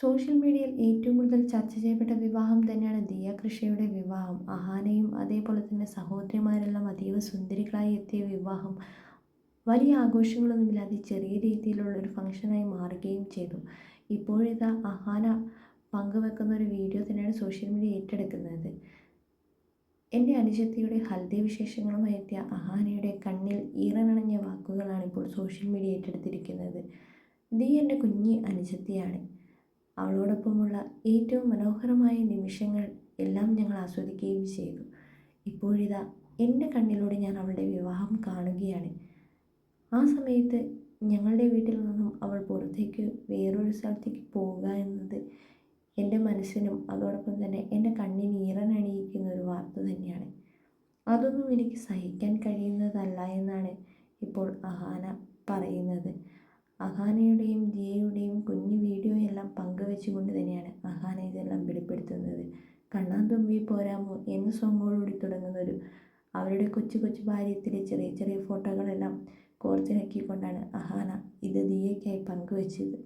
Social മീഡിയയിൽ ഏറ്റവും കൂടുതൽ ചർച്ച ചെയ്യപ്പെട്ട വിവാഹം തന്നെയാണ് ദിയ കൃഷിയുടെ വിവാഹം. അഹാനയും അതേപോലെ തന്നെ സഹോദരിമാരെല്ലാം അതീവ സുന്ദരികളായി എത്തിയ വിവാഹം. വലിയ ആഘോഷങ്ങളൊന്നുമില്ലാതെ ചെറിയ രീതിയിലുള്ള ഒരു ഫംഗ്ഷനായി മാറുകയും ചെയ്തു. ഇപ്പോഴിതാ അഹാന പങ്കുവെക്കുന്ന ഒരു വീഡിയോ തന്നെയാണ് സോഷ്യൽ മീഡിയ ഏറ്റെടുക്കുന്നത്. എന്റെ അനുജത്തിയുടെ ഹൽദി വിശേഷങ്ങളുമായി എത്തിയ അഹാനയുടെ കണ്ണിൽ ഈറനണഞ്ഞ വാക്കുകളാണ് ഇപ്പോൾ സോഷ്യൽ മീഡിയ ഏറ്റെടുത്തിരിക്കുന്നത്. ദീ എന്റെ കുഞ്ഞി അനുജത്തിയാണ്. അവളോടൊപ്പമുള്ള ഏറ്റവും മനോഹരമായ നിമിഷങ്ങൾ എല്ലാം ഞങ്ങൾ ആസ്വദിക്കുകയും ചെയ്തു. ഇപ്പോഴിതാ എന്റെ കണ്ണിലൂടെ ഞാൻ അവളുടെ വിവാഹം കാണുകയാണ്. ആ സമയത്ത് ഞങ്ങളുടെ വീട്ടിൽ നിന്നും അവൾ പുറത്തേക്ക് വേറൊരു സ്ഥലത്തേക്ക് പോവുക എന്നത് എന്റെ മനസ്സിനും അതോടൊപ്പം തന്നെ എന്റെ കണ്ണിന് ഈറനണിയിക്കുന്ന ഒരു വാർത്ത തന്നെയാണ്. അതൊന്നും എനിക്ക് സഹിക്കാൻ കഴിയുന്നതല്ല എന്നാണ് ഇപ്പോൾ അഹാന പറയുന്നത്. അഹാനയുടെയും പങ്കുവെച്ചുകൊണ്ട് തന്നെയാണ് അഹാന ഇതെല്ലാം വെളിപ്പെടുത്തുന്നത്. കണ്ണാൻ തുമ്പി പോരാമോ എന്ന സോങ്ങോടുകൂടി തുടങ്ങുന്നൊരു അവരുടെ കൊച്ചു കൊച്ചു ഭാര്യത്തിലെ ചെറിയ ചെറിയ ഫോട്ടോകളെല്ലാം കോർത്തിണക്കിക്കൊണ്ടാണ് അഹാന ഇത് ദിയയ്ക്കായി പങ്കുവെച്ചത്.